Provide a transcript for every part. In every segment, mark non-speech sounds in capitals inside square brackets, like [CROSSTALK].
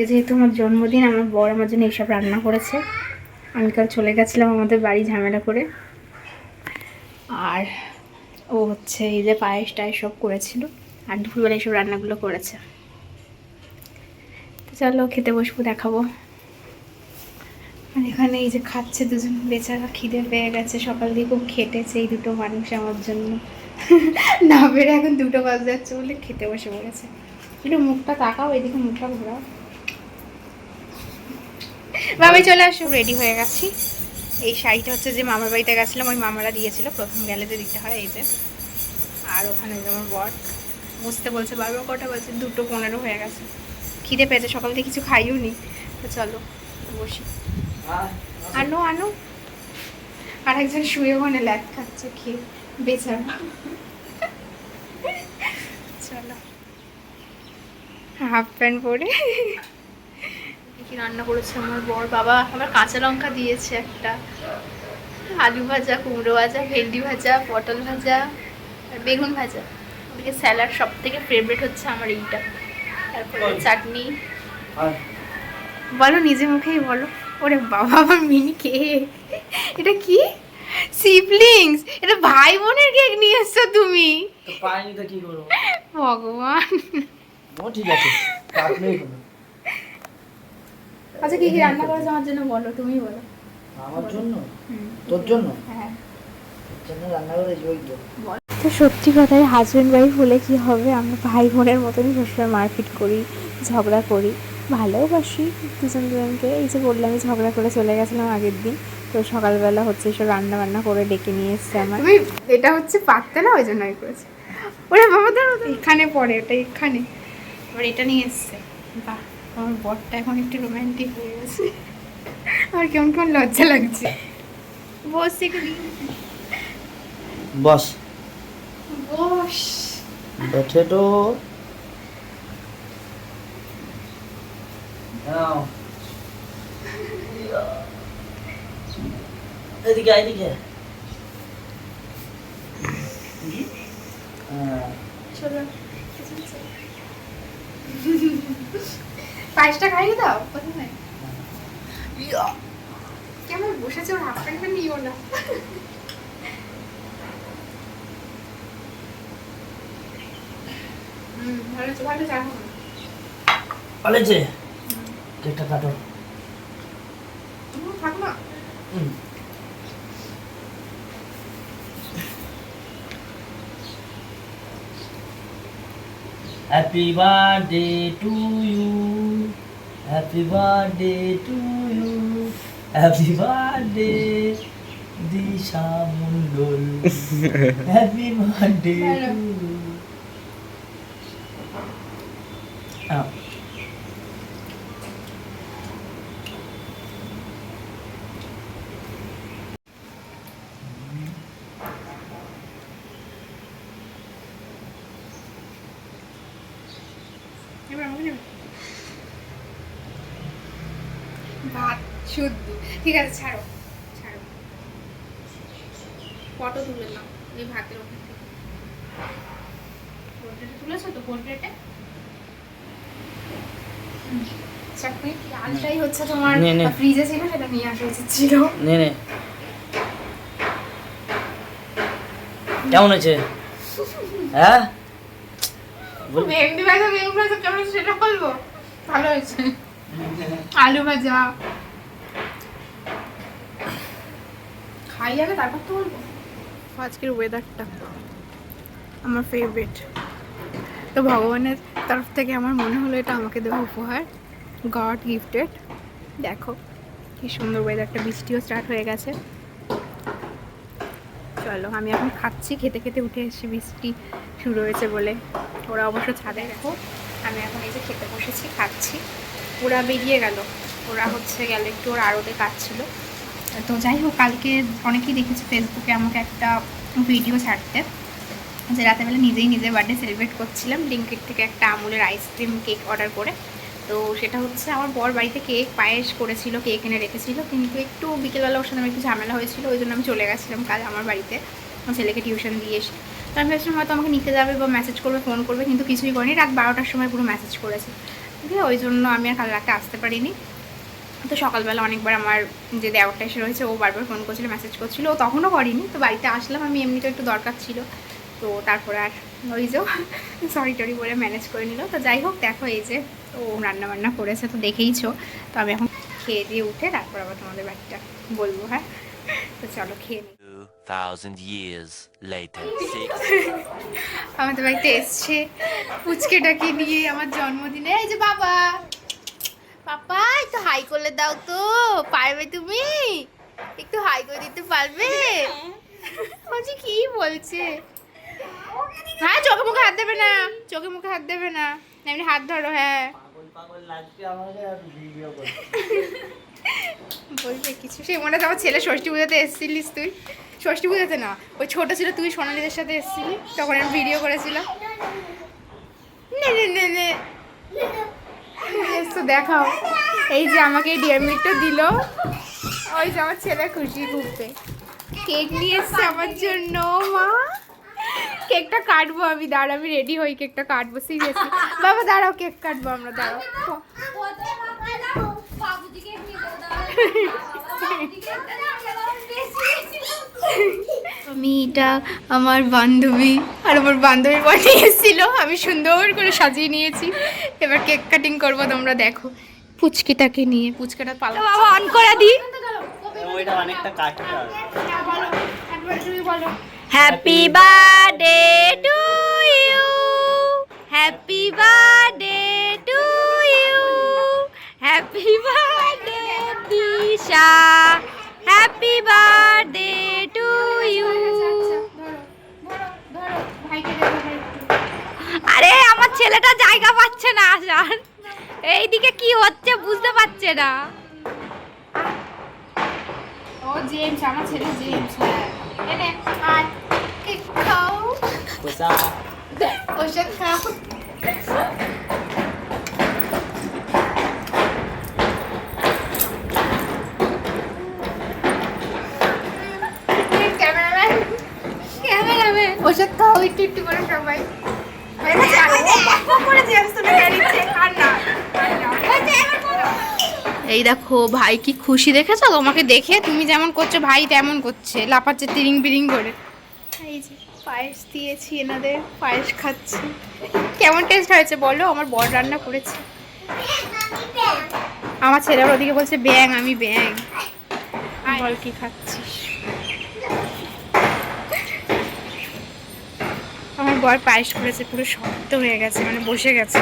আজকে যেহেতু আমার জন্মদিন, আমার বর আমার জন্য এইসব রান্না করেছে। আমি কাল চলে গেছিলাম আমাদের বাড়ি ঝামেলা করে। আর ও হচ্ছে এই যে পায়েস টায়েস সব করেছিল আর দুপুরবেলা এইসব রান্নাগুলো করেছে। তো চলো খেতে বসবো, দেখাবো। আর এখানে এই যে খাচ্ছে দুজন বেচারা, খিদে পেয়ে গেছে। সকাল দিয়ে খুব খেটেছে এই দুটো মানুষ আমার জন্য। না, বেড়ে এখন দুটো বাজে যাচ্ছে বলে খেতে বসে পড়েছে। একটু মুখটা তাকাও, এদিকে মুখটা ঘোরাও। বাবাই চলে আসো রেডি হয়ে গেছি। এই শাড়িটা হচ্ছে যে মামার বাড়িতে গেছিলাম, ওই মামারা দিয়েছিল, প্রথম গেলে যে দিতে হয় এই যে। আর ওখানে যেমন বর বুঝতে বলছে, বারবার কটা বাজে, দুটো পনেরো হয়ে গেছে। খিদে পেয়েছে, সকাল থেকে কিছু খাইও নি। তো চলো, বসি। আনো আনো। আর একজন শুয়ে ওখানে ল্যাদ খাচ্ছে, খেয়ে, বেচার। চলো। হাফ প্যান্ট পরে। কি রান্না করেছে আমার বর? বাবা আবার কাঁচা লঙ্কা দিয়েছে একটা। আলু ভাজা কুমড়ো ভাজা ভেন্ডি ভাজা পটল ভাজা আর বেগুন ভাজা। ওদিকে স্যালাড সব থেকে ফেভারিট হচ্ছে আমার এইটা। তারপরে চাটনি। বলো নিজে মুখেই বলো। ওরে বাবা আমার মিনি কে? এটা কি? সিবলিংস? এটা ভাই বোনের কেক নিয়ে এসছো তুমি? পাইনি তো কি করব? ভগবান। ও ঠিক আছে আচ্ছা কি কি রান্না করেছ? আমার জন্য বলো তুমি বলো। আমার জন্য? তোর জন্য? হ্যাঁ। জন্য রান্না করে ওই তো। তো সত্যি কথাই হাজব্যান্ড ওয়াইফ হলে কি হবে? আমরা ভাই বোনের মতনই সবসময় মারপিট করি ঝগড়া করি। ভালোবাসি দুজন দুজনকে। এই যে বললাম ঝগড়া করে চলে গেছিলাম আগের দিন। তো সকালবেলা হচ্ছে এসব রান্না বান্না করে ডেকে নিয়ে এসছে আমার। তুমি এটা হচ্ছে পারতে না ওই জন্য আমি করেছি। ওরে বাবা ধরো এখানে পড়ে এটা এখানে। এবার এটা নিয়ে এসছে। বাহ। আমার বরটা এখন একটু রোমান্টিক হয়ে গেছে। আমার কেমন কেমন লজ্জা লাগছে। বসে করি বস। বস। বেঠে তো। এদিকে এদিকে। হ্যাঁ চলো। পায়েসটা খাইয়ে দাও কেমন বসেছে ওর হাফ প্যান্টটা নিও না। ভালো ভালো যাব পালেছে কেকটা কাটো। থাক না। হুম। Happy birthday to you. Happy birthday to you. Happy birthday, Disha Mundol. [LAUGHS] Happy birthday to you. Ah. এবার আমাকে শুদ্ধ। ঠিক আছে ছাড়ো ছাড়ো। ফটো তুলে নাও এই ভাতের ওখান পোর্ট্রেটে তুলেছো তো পোর্ট্রেটে চাটনি লালটাই হচ্ছে তোমার নে, নে। ফ্রিজে ছিল সেটা নিয়ে আসা উচিত ছিল। নে নে। কেমন হয়েছে? হ্যাঁ? ভেন্ডি ভাজা বেগুন ভাজা কেমন সেটা বলব? ভালো হয়েছে। আলু ভাজা। খাই আগে তারপর তো বলব। আজকের ওয়েদারটা আমার ফেভারিট তো ভগবানের তরফ থেকে আমার মনে হলো এটা আমাকে দেওয়া উপহার। গড গিফটেড দেখো, কি সুন্দর ওয়েদারটা বৃষ্টিও স্টার্ট হয়ে গেছে। চলো, আমি এখন খাচ্ছি, খেতে খেতে উঠে এসেছি বৃষ্টি শুরু হয়েছে বলে। ওরা অবশ্য ছাদে দেখো আমি এখন এই যে খেতে বসেছি, খাচ্ছি। ওরা বেরিয়ে গেল। ওরা হচ্ছে গেল, একটু ওর আড়তে কাজ তো যাই হোক, কালকে অনেকেই দেখেছি ফেসবুকে আমাকে একটা ভিডিও ছাড়তে, যে রাতেবেলা নিজেই নিজের বার্থডে সেলিব্রেট করছিলাম লিঙ্কের থেকে একটা আমুলের আইসক্রিম কেক অর্ডার করে। তো সেটা হচ্ছে আমার বর বাড়িতে কেক পায়েস করেছিল কেক এনে রেখেছিল, কিন্তু একটু বিকেলবেলা ওর সাথে আমার একটু ঝামেলা হয়েছিল, ওই জন্য আমি চলে গেছিলাম কাল আমার বাড়িতে, আমার ছেলেকে টিউশন দিয়ে এসে। তো আমি ভেবেছিলাম হয়তো আমাকে নিতে যাবে বা মেসেজ করবে ফোন করবে, কিন্তু কিছুই করেনি। রাত বারোটার সময় পুরো মেসেজ করেছে। দিয়ে ওই জন্য আমি আর কাল রাতে আসতে পারিনি। তো সকালবেলা অনেকবার আমার যে দেওয়ারটা এসে রয়েছে ও বারবার ফোন করছিল মেসেজ করছিল। ও তখনও করিনি তো বাড়িতে আসলাম। আমি এমনিতে একটু দরকার ছিল। তো তারপরে আর ওই যে [LAUGHS] সরি টরি বলে ম্যানেজ করে নিল। তো যাই হোক দেখো এই যে ও রান্না বান্না করেছে তো দেখেইছো। তো আমি এখন খেয়ে দিয়ে উঠে তারপর আবার তোমাদের বাড়িটা বলব হ্যাঁ? তো চলো খেয়ে নিই। 2,000 years later. আমাদের বাড়িতে এসছে। পুচকেটাকে নিয়ে আমার জন্মদিনে এই যে বাবা! পাপা, একটু হাই করলে দাও তো। পারবে তুমি? একটু হাই করে দিতে পারবে? বলছি কি বলছে? হ্যাঁ চোখে মুখে হাত দেবে না। চোখে মুখে হাত দেবে না। এমনি হাত ধরো হ্যাঁ। বলবে কিছু। সেই মনে আমার ছেলে ষষ্ঠী পুজোতে এসেছিলিস তুই। ষষ্ঠী পুজোতে না, ওই ছোট ছিল তুই সোনালিদের সাথে এসেছিলি, তখন আমি ভিডিও করেছিলাম। নে নে নে। এসো দেখাও। এই যে আমাকে এই ডিয়ার মিল্কটা দিল। ওই যে আমার ছেলে খুশি ঘুরতে। কেক নিয়ে এসছে আমার জন্য, মা। কেকটা কাটবো আমি দাঁড়া আমি রেডি হই কেকটা কাটবো সিরিয়াসলি বাবা, দাঁড়াও, কেক কাটবো আমরা, দাঁড়াও। আমি এটা আমার বান্ধবী আর আমার বান্ধবীর বাড়ি এসেছিল। আমি সুন্দর করে সাজিয়ে নিয়েছি। এবার কেক কাটিং করব তোমরা দেখো। পুচকিটাকে নিয়ে পুচকাটা পালা। বাবা অন করে দি। ওইটা অনেকটা কাটতে happy birthday to you happy birthday to you happy birthday Disha happy birthday to you আরে আমার ছেলেটা জায়গা পাচ্ছে না আসার এইদিকে কি হচ্ছে বুঝতে পারছে না ও জেমস আমার ছেলে জেমস হ্যাঁ এনে আর কেক খাও কোসা ওষুধ খাও ক্যামেরাম্যান ক্যামেরাম্যান ওষুধ খাও একটু একটু করে সবাই এই দেখো ভাই কি খুশি দেখেছ? তোমাকে দেখে তুমি যেমন করছ ভাই তেমন করছে লাপাচ্ছে তিরিং বিরিং করে। এই যে পায়েস দিয়েছি এনাদের পায়েস খাচ্ছি। কেমন টেস্ট হয়েছে বলো? আমার বর রান্না করেছে। আমার ছেলে আবার ওদিকে বলছে ব্যাং আমি ব্যাং বল কি খাচ্ছিস আমার বর পায়েস করেছে পুরো শক্ত হয়ে গেছে মানে বসে গেছে।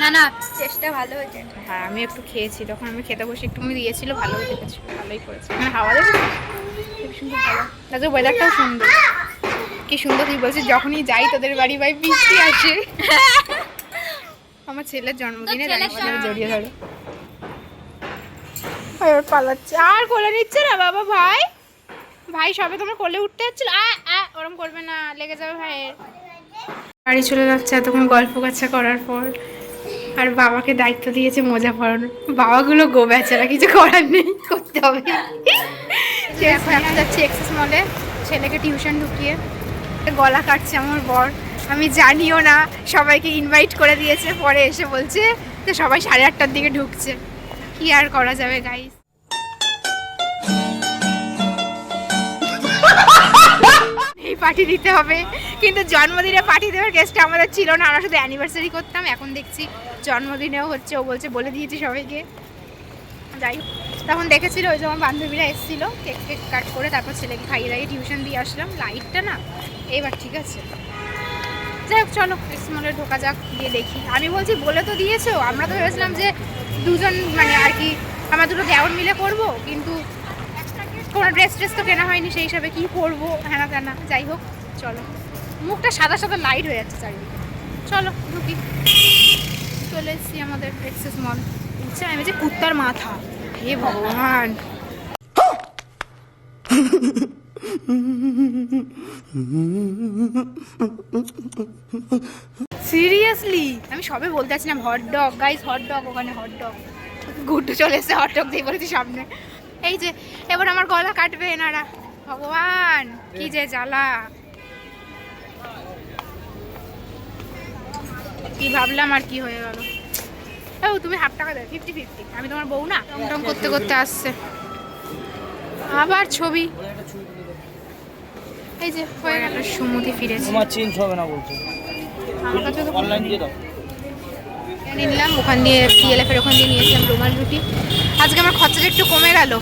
না না চেষ্টা ভালো হয়েছে। হ্যাঁ আমি একটু খেয়েছি তখন আমি খেতে বসে একটু আমি দিয়েছিল ভালো লেগেছে ভালোই করেছে। মানে হাওয়া দেখেছ খুব সুন্দর হাওয়া। তাদের ওয়েদারটাও সুন্দর। কি সুন্দর তুই বলছিস যখনই যাই তোদের বাড়ি বাড়ি বৃষ্টি আসে। আমার ছেলের জন্মদিনে জড়িয়ে ধরে। পালাচ্ছে। আর কোলে নিচ্ছে না বাবা ভাই। ভাই সবে তোমার কোলে উঠতে যাচ্ছিল। ওরম করবে না, লেগে যাবে ভাইয়ের। বাড়ি চলে যাচ্ছে এতক্ষণ গল্প কাচ্ছা করার পর। আর বাবাকে দায়িত্ব দিয়েছে মোজা পরানোর। বাবাগুলো গো বেচারা কিছু করার নেই, করতে হবে। এখন যাচ্ছি এক্সেস মলে ছেলেকে টিউশন ঢুকিয়ে। গলা কাটছে আমার বর। আমি জানিও না, সবাইকে ইনভাইট করে দিয়েছে, পরে এসে বলছে যে সবাই সাড়ে আটটার দিকে ঢুকছে। কি আর করা যাবে গাইস পার্টি দিতে হবে। কিন্তু জন্মদিনে পার্টি দেওয়ার গেস্টটা আমাদের ছিল না। আমরা শুধু অ্যানিভার্সারি করতাম, এখন দেখছি জন্মদিনেও হচ্ছে, ও বলছে বলে দিয়েছি সবাইকে। যাই তখন দেখেছিল ওই যে আমার বান্ধবীরা এসেছিল কেক কেক কাট করে তারপর ছেলেকে খাইয়ে দাইয়ে টিউশন দিয়ে আসলাম। লাইটটা না এইবার ঠিক আছে। যাই হোক, চলো স্মলে ঢোকা যাক, গিয়ে দেখি। আমি বলছি, বলে তো দিয়েছ। আমরা তো ভেবেছিলাম যে দুজন মানে আর কি, আমরা দুটো দেওয়ার মিলে করব, কিন্তু কোনো ড্রেস ট্রেস তো কেনা হয়নি, সেই হিসাবে কি করব হ্যানা ত্যানা, যাই হোক, চলো। মুখটা সাদা সাদা লাইট হয়ে যাচ্ছে চারিদিকে। চলো, ঢুকি। চলে এসেছি আমাদের এক্সেস মল বুঝছে আমি যে কুত্তার মাথা। হে ভগবান। সিরিয়াসলি আমি সবে বলতে চাচ্ছিলাম hot dog guys hot dog ওখানে হট ডগ গুড্ডু চলে এসেছে হট ডগ দিয়ে বলেছি সামনে। এই যে এবার আমার গলা কাটবে এনারা। ভগবান কি যে জ্বালা। কি ভাবলাম আর কি হয়ে গেল। ও তুমি হাফ টাকা দেবে ফিফটি ফিফটি আমি তোমার বউ না? টম করতে করতে আসছে। আবার ছবি। এই যে হয়ে গেল। সুমতি ফিরেছে তোমার চেঞ্জ হবে না বলছো। আমার কাছে তো অনলাইন দিয়ে দাও। নিয়ে নিলাম, ওখান দিয়ে পিএলএফ এর ওখান দিয়ে নিয়েছিলাম রুমাল রুটি। আজকে আমার খরচাটা একটু কমে গেল।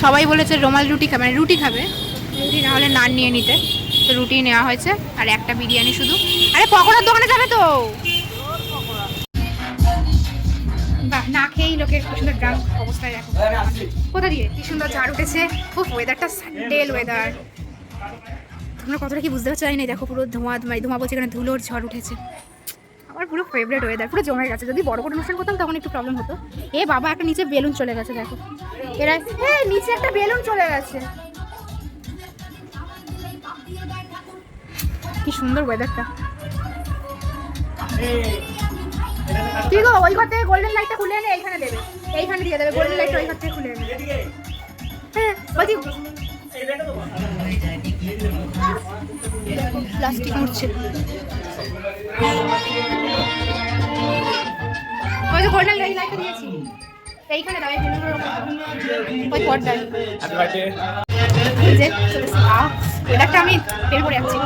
সবাই বলেছে রুমাল রুটি খাবে মানে রুটি খাবে, রুটি না হলে নান নিয়ে নিতে। তো রুটি নেওয়া হয়েছে, আর একটা বিরিয়ানি শুধু। আরে পকোড়ার দোকানে যাবে তো! বাহ, না খেয়েই লোকের কি সুন্দর ড্রাম অবস্থায় কি সুন্দর ঝাড় উঠেছে। ওয়েদারটা সান্ডেল ওয়েদার তোমরা কতটা কি বুঝতে পারছ না দেখো পুরো ধোঁয়া ধোঁয়া বলছে এখানে ধুলোর ঝড় উঠেছে। আমার পুরো ফেভারিট ওয়েদার পুরো জমে গেছে। যদি বড় করে অনুষ্ঠান করতাম, তখন একটু প্রবলেম হতো। এ বাবা, একটা নিচে বেলুন চলে গেছে, দেখো। এরা, এ, নিচে একটা বেলুন চলে গেছে। কি সুন্দর ওয়েদারটা কি গো, ওই ঘর থেকে গোল্ডেন লাইটটা খুলে এনে এইখানে দেবে। এইখানে দিয়ে দেবে গোল্ডেন লাইটটা ওই ঘর থেকে খুলে এনে। হ্যাঁ প্লাস্টিক উঠছে লাইটটা দিয়েছি। এইখানে এই ওই পর্দায় এই যে আমি বের করে যাচ্ছি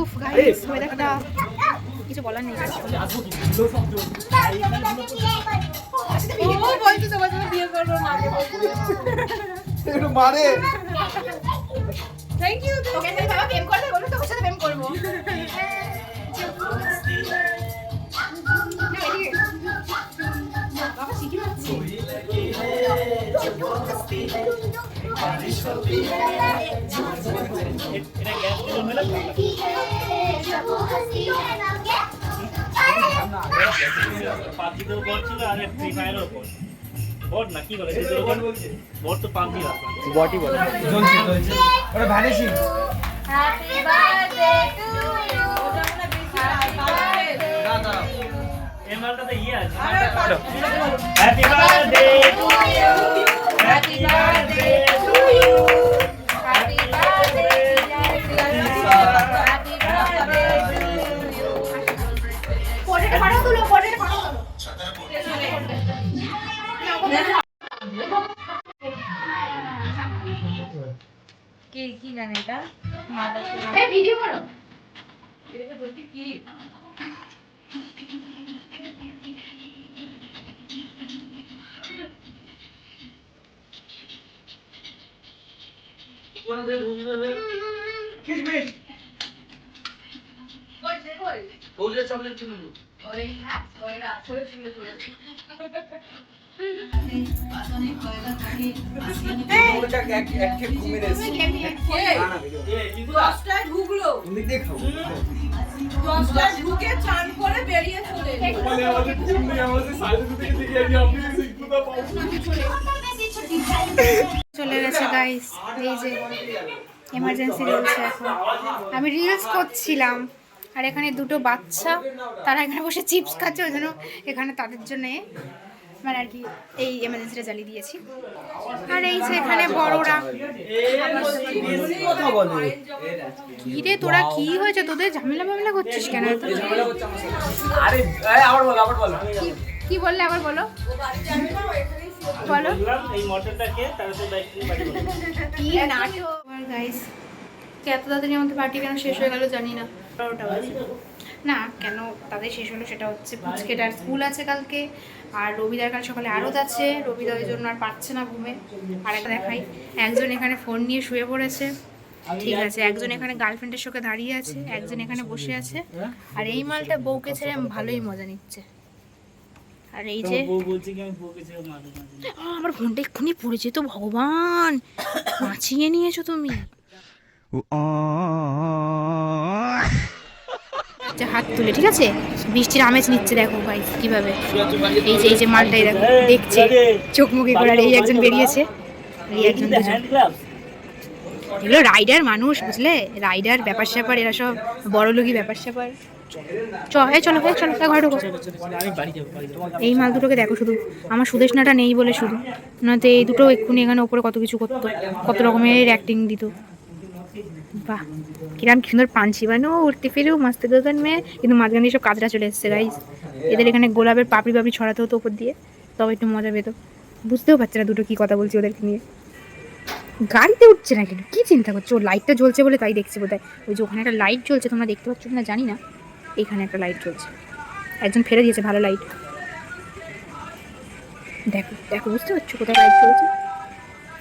উফ গাইস ওয়েদারটা কিছু বলার নেই। ও বলছে তোমার জন্য বিয়ে করব মারে। থ্যাংক ইউ ওকে তুমি বাবা প্রেম করবে বলো তোর সাথে প্রেম করব বাবা শিখে যাচ্ছে পাবজিতেও পড়ছিল আর ফ্রি ফায়ারও পড় পড় না কি বলে দুটোর ওপর ভোট তো পাবজি আছে বটি বলে চলছে চলছে ওটা vanishing happy birthday to you না না এই মালটাতে ইয়ে আছে হ্যাপি বার্থডে গান এটা এই ভিডিও করো ওটা এক চলে গেছে গাইস এই যে এমার্জেন্সি রয়েছে এখন। আমি রিলস করছিলাম, আর এখানে দুটো বাচ্চা, তারা এখানে বসে চিপস খাচ্ছে, ওই জন্য এখানে তাদের জন্য মানে আর কি এই এমার্জেন্সিটা জ্বালিয়ে দিয়েছি। আর এই যে এখানে বড়রা কথা কি রে তোরা কি হয়েছে? তোদের ঝামেলা মামলা করছিস কেন? এত? আরে আবার বল আবার বল। কি- বললে? আবার বলো। বলো। এই মটরটা খেয়ে তারপরে বাইক বাড়ি বলে কি নাটক গাইস এত তাড়াতাড়ি আমাদের পার্টি কেন শেষ হয়ে গেল জানি না। বারোটা বাজে। না কেন তাদের শেষ হলো সেটা হচ্ছে পুচকেটার স্কুল আছে কালকে। আর রবিদার কাল সকালে আরও আছে রবিদা ওই জন্য আর পারছে না ঘুমে। আর একটা দেখাই। একজন এখানে ফোন নিয়ে শুয়ে পড়েছে। ঠিক আছে একজন এখানে গার্লফ্রেন্ডের সঙ্গে দাঁড়িয়ে আছে একজন এখানে বসে আছে। আর এই মালটা বউকে ছেড়ে ভালোই মজা নিচ্ছে। আর এই যে আমার ফোনটা এক্ষুনি পড়েছে তো ভগবান। [COUGHS] বাঁচিয়ে নিয়েছো তুমি। যে হাত তুলে, ঠিক আছে? বৃষ্টির আমেজ নিচ্ছে, দেখো ভাই, কীভাবে। এই যে এই যে মালটাই দেখো, দেখছে। চোখ মুখে করে এই একজন বেরিয়েছে। এই একজন এগুলো রাইডার মানুষ, বুঝলে? রাইডার, ব্যাপার স্যাপার, এরা সব বড় লোকই ব্যাপার স্যাপার। চ এই চলো এই চলো ঘরে ঢোকো। এই মাল দুটোকে দেখো শুধু। আমার সুদেশনাটা নেই বলে শুধু। নয়তো এই দুটো এক্ষুনি এখানে ওপরে কত কিছু করতো, কত রকমের অ্যাক্টিং দিত। বাহ, কিরাম কি সুন্দর পাঞ্চি বানো উঠতে ফিরেও মাস্তে গগন মেয়ে। কিন্তু মাঝখানে সব কাজরা চলে এসছে গাইস এদের এখানে গোলাপের পাপড়ি পাপড়ি ছড়াতে হতো উপর দিয়ে। তবে একটু মজা পেতো। বুঝতেও পারছে না দুটো কি কথা বলছি ওদেরকে নিয়ে। গাড়িতে উঠছে না কেন? কি চিন্তা করছ? ও লাইটটা জ্বলছে বলে তাই দেখছি বোধ ওই যে ওখানে একটা লাইট জ্বলছে, তোমরা দেখতে পাচ্ছ না জানি না। এখানে একটা লাইট জ্বলছে। একজন ফেলে দিয়েছে ভালো লাইট দেখো দেখো, বুঝতে পারছ কোথায় লাইট জ্বলছে?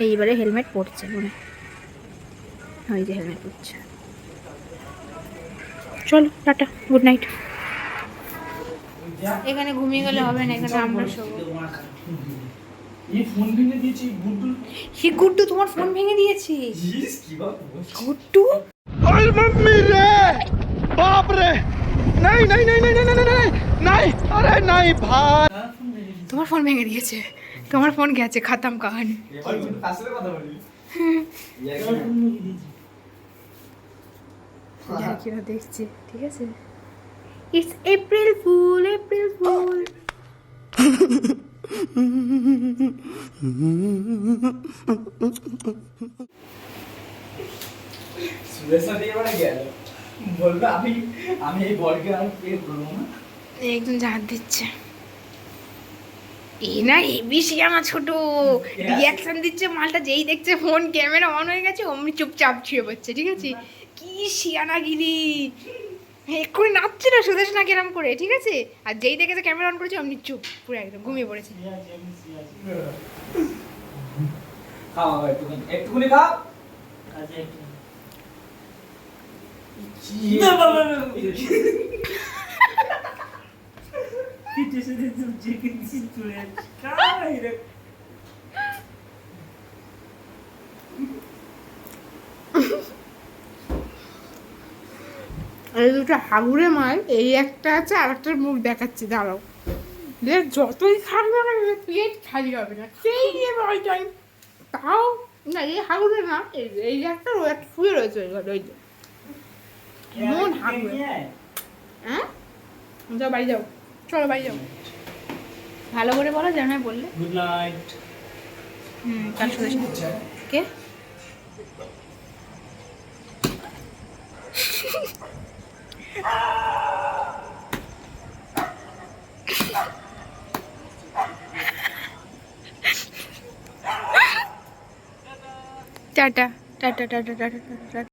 এইবারে হেলমেট পরছে মনে হয়। ওই যে হেলমেট পরছে। চলো টাটা গুড নাইট এখানে ঘুমিয়ে গেলে হবে না এখানে আমরা শোবো। এই ফোন ভেঙে দিয়েছি। গুড্ডু? হি গুড্ডু তোমার ফোন ভেঙে দিয়েছে ইস, কি বা বলছিস? গুড্ডু তোমার ফোন ভেঙে দিয়েছে। তোমার ফোন গেছে খাতাম কাহানি আসলে কথা বলি। [LAUGHS] ফোন ভেঙে দেখছে ঠিক আছে? It's April fool April fool একজন ঝাড় দিচ্ছে। এ না হেবি আমার ছোট। রিয়াকশন দিচ্ছে মালটা যেই দেখছে ফোন ক্যামেরা অন হয়ে গেছে অমনি চুপচাপ ছুঁয়ে পড়ছে ঠিক আছে? কি শিয়ানা গিরি এক্ষুনি নাচছে না সুদেশ না কেরাম করে ঠিক আছে? আর যেই দেখেছে ক্যামেরা অন করেছে অমনি চুপ পুরো একদম ঘুমিয়ে পড়েছে। একটুখানি একটুখানি খাও একটু পিঠে সাথে তো জেগে দিয়েছি চলে যাচ্ছি কাই রে এই দুটো হাগুরে মাল এই একটা আছে আর একটার মুখ দেখাচ্ছে দাঁড়াও। যে যতই খাবে না পেট খালি হবে না সেই নিয়ে ওই টাইম তাও না এই হাগুরে না এই একটা ও একটা শুয়ে রয়েছে ওই ঘরে, ওই যে। মন হাগুরে হ্যাঁ? যাও বাড়ি যাও। চলো বাড়ি যাও। ভালো করে বলো যেন বললে। গুড নাইট হুম কার সাথে কে? Tata tata tata tata tata.